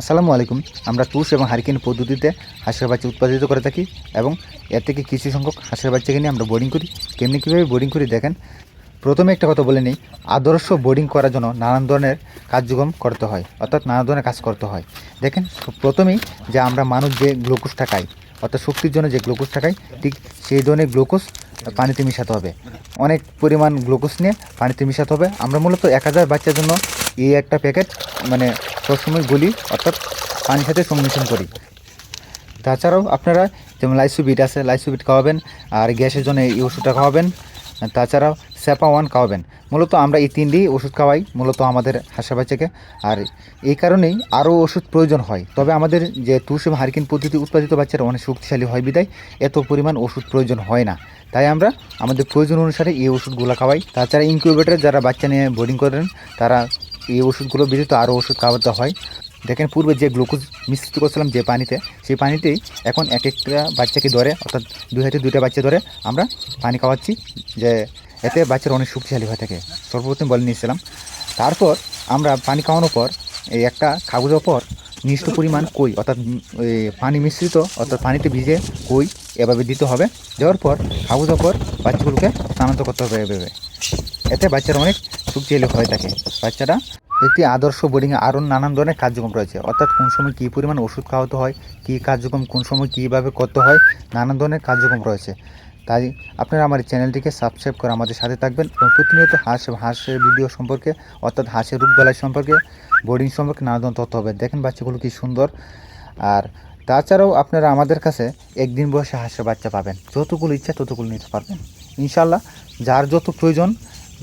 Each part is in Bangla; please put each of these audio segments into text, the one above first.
আসসালামু আলাইকুম। আমরা তুষ এবং হারিকেন পদ্ধতিতে হাঁসের বাচ্চা উৎপাদিত করে থাকি এবং এর থেকে কিছু সংখ্যক হাঁসের বাচ্চাকে নিয়ে আমরা বোর্ডিং করি। কেমনি কীভাবে বোর্ডিং করি দেখেন। প্রথমে একটা কথা বলে নিই, আদর্শ বোর্ডিং করার জন্য নানান ধরনের কার্যক্রম করতে হয়, অর্থাৎ নানা ধরনের কাজ করতে হয়। দেখেন, প্রথমেই যে আমরা মানুষ যে গ্লুকোজটা খাই অর্থাৎ শক্তির জন্য যে গ্লুকোজটা খাই ঠিক সেই ধরনের গ্লুকোজ পানিতে মিশাতে হবে। অনেক পরিমাণ গ্লুকোজ নিয়ে পানিতে মিশাতে হবে। আমরা মূলত এক হাজার বাচ্চার জন্য এই একটা প্যাকেট মানে সবসময় গলি অর্থাৎ পানির সাথে সংমিশ্রণ করি। তাছাড়াও আপনারা যেমন লাইসোবিট আছে, লাইসোবিট খাওয়াবেন, আর গ্যাসের জন্য এই ওষুধটা খাওয়াবেন, তাছাড়াও স্যাপা ওয়ান খাওয়াবেন। মূলত আমরা এই তিনটি ওষুধ খাওয়াই, মূলত আমাদের হাঁসা বাচ্চাকে আর এই কারণেই আরও ওষুধ প্রয়োজন হয়। তবে আমাদের যে তুষ এবং হারিকেন পদ্ধতি উৎপাদিত বাচ্চারা অনেক শক্তিশালী হয় বিদায়, এত পরিমাণ ওষুধ প্রয়োজন হয় না। তাই আমরা আমাদের প্রয়োজন অনুসারে এই ওষুধগুলো খাওয়াই। তাছাড়া ইনকিউবেটারে যারা বাচ্চা নিয়ে বোর্ডিং করেন, তারা এই ওষুধগুলো ব্যতীত আরও ওষুধ খাওয়াতে হয়। দেখেন পূর্বে যে গ্লুকোজ মিশ্রিত করছিলাম যে পানিতে, সেই পানিতেই এখন এক একটা বাচ্চাকে ধরে, অর্থাৎ দুই হাতে দুইটা বাচ্চা ধরে আমরা পানি খাওয়াচ্ছি যে এতে বাচ্চারা অনেক শক্তিশালী হয়ে থাকে। সর্বপ্রথম বলে নিয়েছিলাম। তারপর আমরা পানি খাওয়ানোর পর, এই একটা কাগজের পর নিষ্ঠ পরিমাণ কই, অর্থাৎ পানি মিশ্রিত, অর্থাৎ পানিতে ভিজে কই এভাবে দিতে হবে। দেওয়ার পর কাগজের পর বাচ্চাগুলোকে স্থানান্তর করতে হবে এভাবে। এতে বাচ্চারা অনেক শক্তিশালী হয়ে থাকে বাচ্চারা একটি আদর্শ বোর্ডিংয়ে আরও নানান ধরনের কার্যক্রম রয়েছে। অর্থাৎ কোন সময় কী পরিমাণ ওষুধ খাওয়াতে হয়, কী কার্যক্রম, কোন সময় কীভাবে করতে হয়, নানান ধরনের কার্যক্রম রয়েছে। তাই আপনারা আমার চ্যানেলটিকে সাবস্ক্রাইব করে আমাদের সাথে থাকবেন এবং প্রতিনিয়ত হাঁস, হাঁসের ভিডিও সম্পর্কে, অর্থাৎ হাঁসের রোগবালাই সম্পর্কে বোর্ডিং সম্পর্কে নানা ধরনের তথ্য হবে। দেখেন বাচ্চাগুলো কি সুন্দর। আর তাছাড়াও আপনারা আমাদের কাছে একদিন বয়সে হাঁসের বাচ্চা পাবেন। যতগুলো ইচ্ছা ততগুলো নিতে পারবেন। ইনশাল্লাহ যার যত প্রয়োজন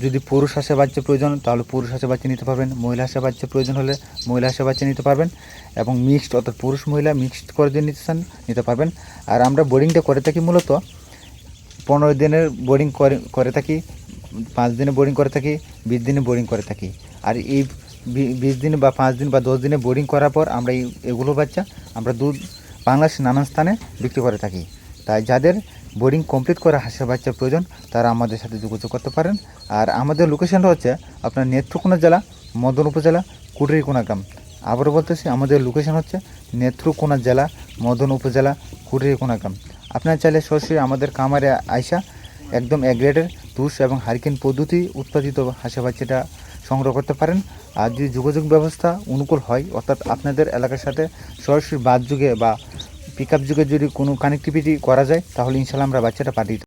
যদি পুরুষ হাঁসের বাচ্চা প্রয়োজন, তাহলে পুরুষ হাঁসের বাচ্চা নিতে পারবেন। মহিলা হাঁসের বাচ্চা প্রয়োজন হলে মহিলা হাঁসের বাচ্চা নিতে পারবেন। এবং মিক্সড অর্থাৎ পুরুষ মহিলা মিক্সড করে যদি নিতে চান, নিতে পারবেন। আর আমরা বোর্ডিংটা করে থাকি মূলত পনেরো দিনের বোর্ডিং করে করে থাকি, পাঁচ দিনে বোর্ডিং করে থাকি, বিশ দিনে বোর্ডিং করে থাকি। আর এই বিশ দিন বা পাঁচ দিন বা দশ দিনে বোর্ডিং করার পর আমরা এই এগুলো বাচ্চা আমরা দুধ বাংলাদেশের নানান স্থানে বিক্রি করে থাকি। তাই যাদের বোর্ডিং কমপ্লিট করা হাঁসের বাচ্চার প্রয়োজন, তারা আমাদের সাথে যোগাযোগ করতে পারেন। আর আমাদের লোকেশনটা হচ্ছে আপনার নেত্রকোনা জেলা, মদন উপজেলা কুটরিকোনা গ্রাম। আবারও বলতেছি, আমাদের লোকেশন হচ্ছে নেত্রকোনা জেলা, মদন উপজেলা কুটরিকোনা গ্রাম। আপনারা চাইলে সরাসরি আমাদের কামারে আইসা একদম এক গ্রেডের তুষ এবং হারিকেন পদ্ধতি উৎপাদিত হাঁসের বাচ্চাটা সংগ্রহ করতে পারেন। আর যদি যোগাযোগ ব্যবস্থা অনুকূল হয়, অর্থাৎ আপনাদের এলাকার সাথে সরাসরি বাদ যুগে বা পিক আপ যুগে যদি কোনো কানেক্টিভিটি করা যায় তাহলে ইনশাল্লাহ আমরা বাচ্চাটা পাঠিয়ে